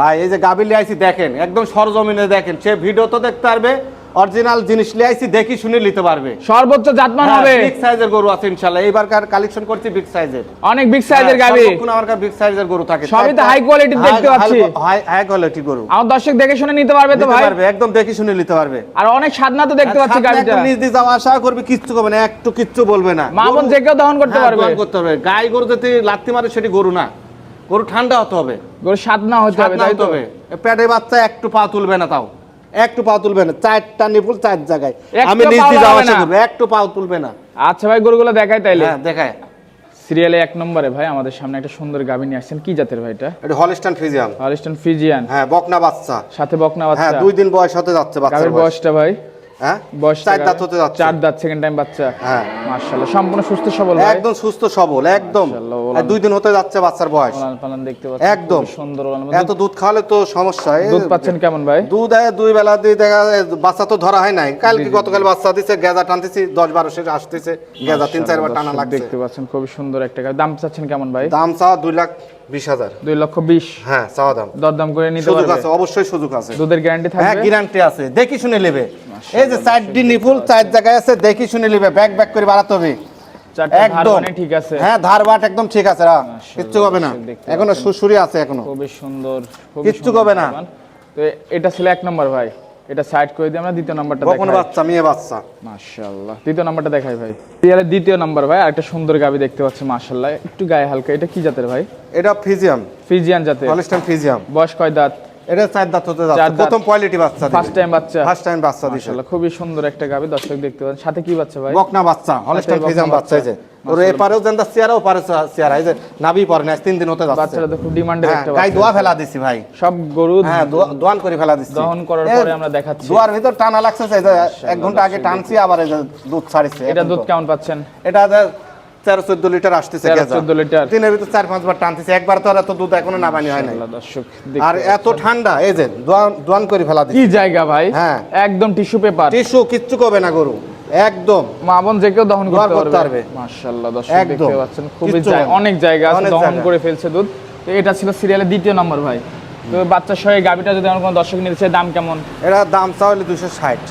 ভাই এই যে গাভী লিয়াইছি দেখেন একদম সরজমিনে দেখেন সে ভিডিও তো দেখতে পারবে অরিজিনাল জিনিস লিয়াইছি দেখি শুনে নিতে পারবে। সর্বোচ্চ জাতমান হবে। বিগ সাইজের গরু আছে ইনশাআল্লাহ এইবারকার কালেকশন করছি বিগ সাইজের অনেক বিগ সাইজের গাবি। আমার কাছে বিগ সাইজের গরু থাকে। সবই তো high quality দেখতে পাচ্ছি। হাই কোয়ালিটি গরু। আমার দর্শক দেখে শুনে নিতে পারবে তো ভাই? পারবে একদম দেখি শুনে নিতে পারবে। আর অনেক স্বাদনা তো দেখতে পাচ্ছি গাবিটা। নিজ দিয়ে যাওয়া আসা করবে কিচ্ছু করবে না একটু কিচ্ছু বলবে না। মা বোন যে কেউ দহন করতে হ্যাঁ, পারবে। দহন করতে পারবে গাই গরু যদি লাত্তি মারে সেটি গরু না। গরু ঠান্ডা হতে হবে। গরু স্বাদনা হতে হবে তাই তো? পেটে বাচ্চা একটু পা তুলবে না তাও। একটু পা তুলবে না চারটা নিপুল চার জায়গায়। আমি নিজ দিয়ে যাওয়া আসা না। একটু পা তুলবে না। আচ্ছা ভাই গরুগুলো দেখাই তাইলে। হ্যাঁ দেখায় সিরিয়ালে এক নম্বরে ভাই আমাদের সামনে একটা সুন্দর গাবি নিয়ে আসছেন। কি জাতের ভাই এটা? এটা হলস্টান ফিজিয়াম হলিস্টন ফিজিয়ান হ্যাঁ বকনা বাচ্চা। সাথে বকনা বাচ্চা। হ্যাঁ দুই দিন বয়স হতে যাচ্ছে বাচ্চার গাবির বয়সটা ভাই? হ্যাঁ? বয়স চার দাঁত হতে যাচ্ছে। চার দাঁত সেকেন্ড টাইম বাচ্চা। হ্যাঁ। মাশাআল্লাহ সম্পূর্ণ সুস্থ সবল একদম সুস্থ সবল একদম। মাশাআল্লাহ, ওলান- আর দুই দিন হতে যাচ্ছে বাচ্চার বয়স। ওলান দেখতে পাচ্ছেন একদম। সুন্দর এত দুধ খাওয়ালে তো সমস্যা। দুধ পাচ্ছেন কেমন ভাই? দুধ দুই বেলা দিয়ে দেখা বাচ্চা তো ধরা হয় নাই। কালকে গতকাল বাচ্চা দিছে গেজা টানতেছি দশ বারো শেষ আসতেছে গেজা তিন চারবার টানা লাগছে। দেখতে পাচ্ছেন খুবই সুন্দর একটা দাম চাচ্ছেন কেমন ভাই? দাম চাওয়া দুই লাখ বিশ হাজার। দুই লক্ষ বিশ। হ্যাঁ চাওয়া দাম। দরদাম করে নিতে সুযোগ আছে অবশ্যই সুযোগ আছে। দুধের গ্যারান্টি হ্যাঁ গ্যারান্টি আছে। দেখি শুনে নেবে। এই যে চারটি নিপুল চার জায়গায় আছে দেখি শুনে নেবে ব্যাক ব্যাক করে বাড়াতে হবে। একদম। মানে ঠিক আছে। হ্যাঁ ধার একদম ঠিক আছে কিচ্ছু হবে না। এখনও সুসুরি আছে এখনও। খুবই সুন্দর কিচ্ছু হবে না। তো এটা ছিল এক নম্বর ভাই। এটা সাইড করে দিয়ে আমরা দ্বিতীয় নাম্বারটা বাচ্চা মেয়ে বাচ্চা। মাশাআল্লাহ দ্বিতীয় নাম্বারটা দেখাই ভাই। সিরিয়ালের দ্বিতীয় নাম্বার ভাই আরেকটা সুন্দর গাবি দেখতে পাচ্ছি মাশাআল্লাহ। একটু গায়ে হালকা এটা কি জাতের ভাই? এটা ফিজিয়াম ফিজিয়ান জাতের। হলিস্টান ফিজিয়াম বয়স কয় দাঁত? এটা চার দাঁত হতে যাচ্ছে। প্রথম কোয়ালিটি বাচ্চা ফার্স্ট টাইম বাচ্চা। ফার্স্ট টাইম বাচ্চা দিছে খুবই সুন্দর একটা গাবি দর্শক দেখতে পাচ্ছেন। সাথে কি বাচ্চা ভাই? বকনা বাচ্চা হলিস্টান বকনা বাচ্চা এই যে। ওর এপারেও যেন চেয়ারা ওপারে চেয়ারা এই যে নাভি পরে না তিন দিন হতে যাচ্ছে। বাচ্চাটা তো খুব ডিমান্ডের হ্যাঁ একটা গাই দোয়া ফেলা দিছি ভাই। সব গরু হ্যাঁ দোয়ান করে ফেলা দিছি। দহন করার পরে আমরা দেখাচ্ছি। দোয়ার ভিতর টানা লাগছে এই যে এক ঘণ্টা আগে টানছি আবার এই যে দুধ ছাড়িছে। এটা দুধ কেমন পাচ্ছেন? এটা তেরো চোদ্দ লিটার আসতেছে 13 গেজা। 14 লিটার। দিনের ভিতর চার পাঁচবার টানতেছে। একবার তো আর এত দুধ এখনও নামানি হয় দর্শক আর এত ঠান্ডা এই যে দোয়ান করে ফেলা কি জায়গা ভাই? হ্যাঁ। একদম টিস্যু পেপার। টিস্যু কিচ্ছু করবে না গরু। একদম। মা বোন যে কেউ দহন করতে পারবে। মাশাআল্লাহ দর্শক দেখতে পাচ্ছেন খুবই না। অনেক জায়গা আছে দহন করে ফেলছে দুধ। তো এটা ছিল সিরিয়ালের দ্বিতীয় নম্বর ভাই। তো বাচ্চার সঙ্গে গাবিটা যদি আমার কোনো দর্শক নিতে চায় দাম কেমন? এরা দাম চাওয়ালে দুশো ষাট।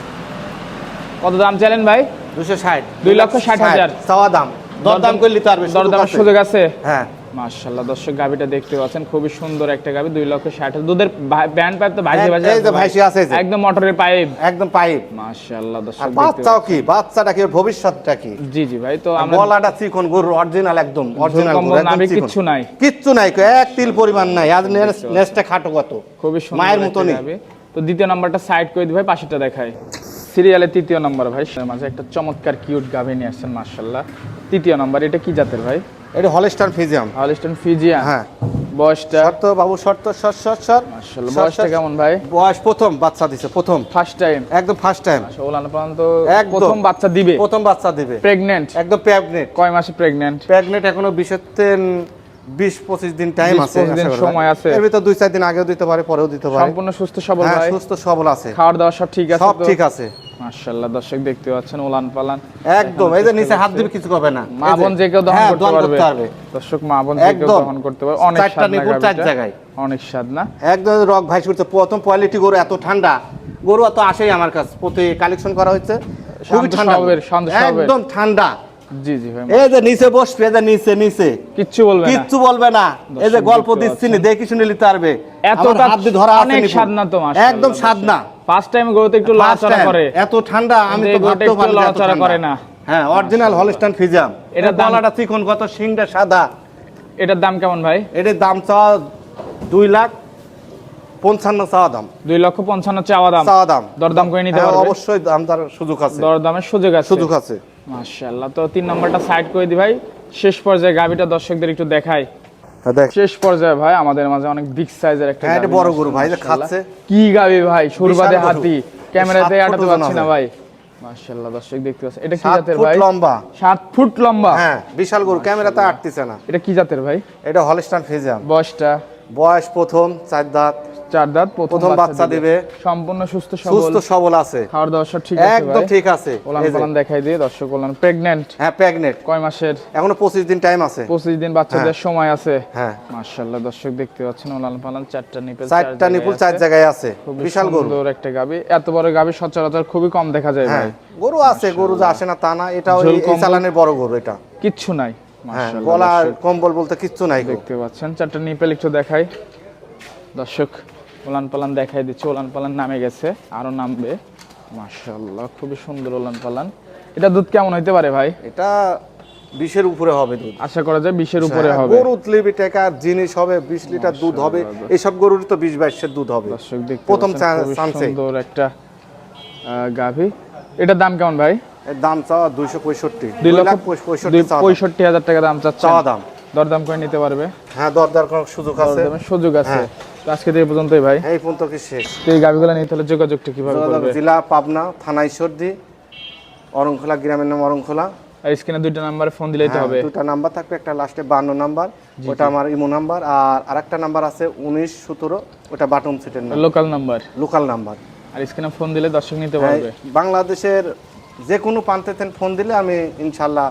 কত দাম চাইলেন ভাই? দুশো ষাট। দুই লক্ষ ষাট হাজার। চাওয়া দাম। দরদাম করে নিতে পারবে সুযোগ আছে। সুযোগ আছে? হ্যাঁ। মাশাআল্লাহ দর্শক গাবিটা দেখতে পাচ্ছেন খুবই সুন্দর একটা গাবি দুই লক্ষ ষাট হাজার। দুধের ব্যান্ড পাইপ তো ভাইজে এই- এই যে আছে আছে একদম মোটরের পাইপ। একদম পাইপ। মাশাআল্লাহ দর্শক আর বাচ্চাও কি? বাচ্চাটা কি? ভবিষ্যৎটা কি? জি জি ভাই তো আমরা গলাটা চিকন গরুর অরিজিনাল একদম অরিজিনাল কম্বল নাভি কিচ্ছু নাই। কিচ্ছু নাই এক তিল পরিমাণ নাই। আজ নেসটা খাটো কত? খুবই সুন্দর মায়ের মতনই। তো দ্বিতীয় নাম্বারটা সাইড করে দিই ভাই পাশেরটা দেখাই। সিরিয়ালের তৃতীয় নাম্বার ভাই মাঝে একটা চমৎকার কিউট গাভী নিয়ে আসছেন মার্শাল্লাহ তৃতীয় নাম্বার এটা কি জাতের ভাই? এটা হলস্টার ফিজিয়াম। হলিস্টন ফিজিয়া হ্যাঁ। বয়সটা? শর্ত বাবু শর্ত বয়সটা কেমন ভাই? বয়স প্রথম বাচ্চা দিছে প্রথম। ফার্স্ট টাইম একদম ফার্স্ট টাইম ওলান তো প্রথম বাচ্চা দিবে। প্রথম বাচ্চা দিবে। প্রেগনেন্ট একদম প্রেগনেট কয় মাসে প্রেগনেন্ট প্রেগনেট এখনও বিশের তেন বিশ পঁচিশ দিন টাইম আছে 25 দিন আশা করা সময় আছে। এর ভিতর দুই চার দিন আগেও দিতে পারে পরেও দিতে পারে। সম্পূর্ণ সুস্থ সবল হ্যাঁ ভাই? সুস্থ সবল আছে। খাওয়ার দাওয়া সব ঠিক আছে সব ঠিক আছে। মার্শাল্লাহ দর্শক দেখতে পাচ্ছেন ওলান পালান একদম এই যে নিচে হাত দিবে কিছু না। মা বোন যে কেউ দহন হ্যাঁ, করতে পারবে। দর্শক মা বোন যে কেউ দহন করতে পারবে। অনেক চারটা স্বাদ না চার জায়গায়। অনেক স্বাদ না? একদম রক ভাইস করতে প্রথম কোয়ালিটি গরু এত ঠান্ডা। গরু এত আসেই আমার কাছে প্রতি কালেকশন করা হয়েছে। খুবই ঠান্ডা। একদম ঠান্ডা। জি জি ভাই এই যে নিচে বসবে যে নিচে নিচে। কিচ্ছু বলবে না। কিচ্ছু বলবে না। এই যে গল্প দিচ্ছি নি দেখি শুনে নিতে পারবে। এতটা হাত ধরা আছে একদম স্বাদ না। ফার্স্ট টাইম গরুতে একটু করে। এত ঠান্ডা আমি তো ভাবতেও পারি না করে না। হ্যাঁ অরিজিনাল হলস্টাইন এটা গলাটা চিকন কত সিংটা সাদা। এটার দাম কেমন ভাই? এটার দাম চাওয়া দুই লাখ পঞ্চান্ন চাওয়া দাম। দুই লক্ষ পঞ্চান্ন চাওয়া দাম। চাওয়া দাম। দরদাম করে নিতে হ্যাঁ, পারবে? অবশ্যই দাম তার সুযোগ আছে। দরদামের সুযোগ আছে। সুযোগ আছে। মাশাআল্লাহ তো তিন নম্বরটা সাইড করে দি ভাই। শেষ পর্যায়ে গাবিটা দর্শকদের একটু দেখাই। হ্যাঁ, দেখ শেষ পর্যায়ে ভাই আমাদের মাঝে অনেক বিগ সাইজের একটা হ্যাঁ, এটা বড় গরু ভাই, খাচ্ছে। কি গাবি ভাই? সুরবাদে হাতি। ক্যামেরাতে আটাতে পারছি না ভাই। মাশাআল্লাহ দর্শক দেখতে পাচ্ছেন। এটা কি জাতের ভাই? 7 ফুট লম্বা। সাত ফুট লম্বা? হ্যাঁ বিশাল গরু। ক্যামেরাতে আটতেছে না। এটা কি জাতের ভাই? এটা হলস্টাইন ফ্রিজিয়ান। বয়সটা? বয়স প্রথম চার দাঁত। চার দাঁত প্রথম বাচ্চা দিবে। সম্পূর্ণ সুস্থ সবল। সুস্থ সবল আছে। খাওয়ার দাওয়ার সব ঠিক আছে একদম ঠিক আছে। ওলান পালান দেখাই দিয়ে দর্শক ওলান প্রেগনেন্ট হ্যাঁ প্রেগনেন্ট কয় মাসের? এখনও পঁচিশ দিন টাইম আছে। পঁচিশ দিন বাচ্চাদের সময় আছে। হ্যাঁ। মার্শাল্লাহ দর্শক দেখতে পাচ্ছেন ওলান পালান চারটা নিপেল চারটা নিপুল চার জায়গায় আছে। বিশাল গরু। সুন্দর একটা গাবি। এত বড় গাবি সচরাচর খুবই কম দেখা যায় হ্যাঁ। ভাই। গরু আছে গরু যা আসে না তা না এটা ওই-। চালানের বড় গরু এটা। কিচ্ছু নাই। হ্যাঁ মার্শাল্লাহ গলা কম্বল বলতে কিচ্ছু নাই দেখতে পাচ্ছেন চারটা নিপেল একটু দেখাই। দর্শক ওলান পালান দেখাই দিচ্ছে ওলান পালান নামে গেছে আরও নামবে। মাশাআল্লাহ খুবই সুন্দর ওলান পালান এটা দুধ কেমন হইতে পারে ভাই? এটা বিশের উপরে হবে দুধ। আশা করা যায় বিশের উপরে হ্যাঁ, হবে। গরু লিবি টাকার জিনিস হবে বিশ লিটার দুধ হবে। এইসব গরুর তো বিশ বাইশের দুধ হবে। দর্শক দেখতে প্রথম চান্সে। সুন্দর একটা আহ, গাভী। এটার দাম কেমন ভাই? এর দাম চাওয়া দুইশো পঁয়ষট্টি। দুই লক্ষ পঁয়ষট্টি দুই চাওয়া দাম। পঁয়ষট্টি হাজার টাকা দাম চাওয়া দাম। দরদাম করে নিতে পারবে। হ্যাঁ দরদার কোনো সুযোগ আছে। সুযোগ আছে। হ্যাঁ। আজকে এই পর্যন্তই ভাই। এই পর্যন্ত কি শেষ? এই গাভীগুলো নিতে হলে যোগাযোগটা কীভাবে করবে? জেলা পাবনা থানা ঈশ্বরদী অরংখোলা গ্রামের নাম অরংখোলা। আর স্ক্রিনে দুইটা নাম্বারে ফোন দিলেই তো হ্যাঁ, হবে। দুটা নাম্বার থাকবে একটা লাস্টে বান্ন নাম্বার ওটা আমার ইমো নাম্বার আর আরেকটা নাম্বার আছে উনিশ সতেরো ওটা বাটন সিটের number local number. Local number. আর স্ক্রিনে ফোন দিলে দর্শক নিতে হ্যাঁ, পারবে বাংলাদেশের যে কোনো প্রান্তে থেকে ফোন দিলে আমি ইনশাল্লাহ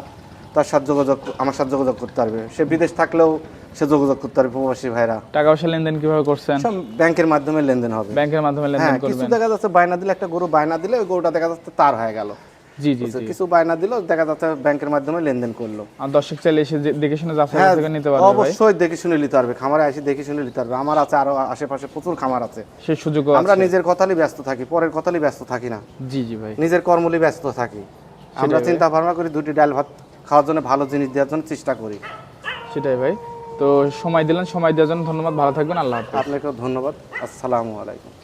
তার সাথে যোগাযোগ আমার সাথে যোগাযোগ করতে পারবে। সে বিদেশ থাকলেও সে যোগাযোগ করতে পারবে প্রবাসী ভাইরা। টাকা পয়সা লেনদেন কীভাবে করছেন? সব ব্যাংকের মাধ্যমে লেনদেন হবে। ব্যাংকের মাধ্যমে হ্যাঁ লেনদেন কিছু দেখা যাচ্ছে বায়না দিলে একটা গরু বায়না দিলে ওই গরুটা দেখা যাচ্ছে তার হয়ে গেল। জি জি কিছু বায়না দিল দেখা যাচ্ছে ব্যাংকের মাধ্যমে লেনদেন করল। আর দর্শক চাইলে এসে দেখে শুনে যাচাই হ্যাঁ করে নিতে পারবে অবশ্যই দেখে শুনে নিতে পারবে খামারে এসে দেখে শুনে নিতে পারবে। আমার আছে আরও আশেপাশে প্রচুর খামার আছে। সেই সুযোগ আমরা নিজের কথালি ব্যস্ত থাকি পরের কথালি ব্যস্ত থাকি না। জি জি ভাই। নিজের কর্মলি ব্যস্ত থাকি। আমরা চিন্তা ভাবনা করি দুটি ডাল ভাত খাওয়ার জন্য ভালো জিনিস দেওয়ার জন্য চেষ্টা করি। সেটাই ভাই। তো সময় দিলেন সময় দেওয়ার জন্য ধন্যবাদ ভালো থাকবেন আল্লাহ আপনাকেও ধন্যবাদ আসসালামু আলাইকুম।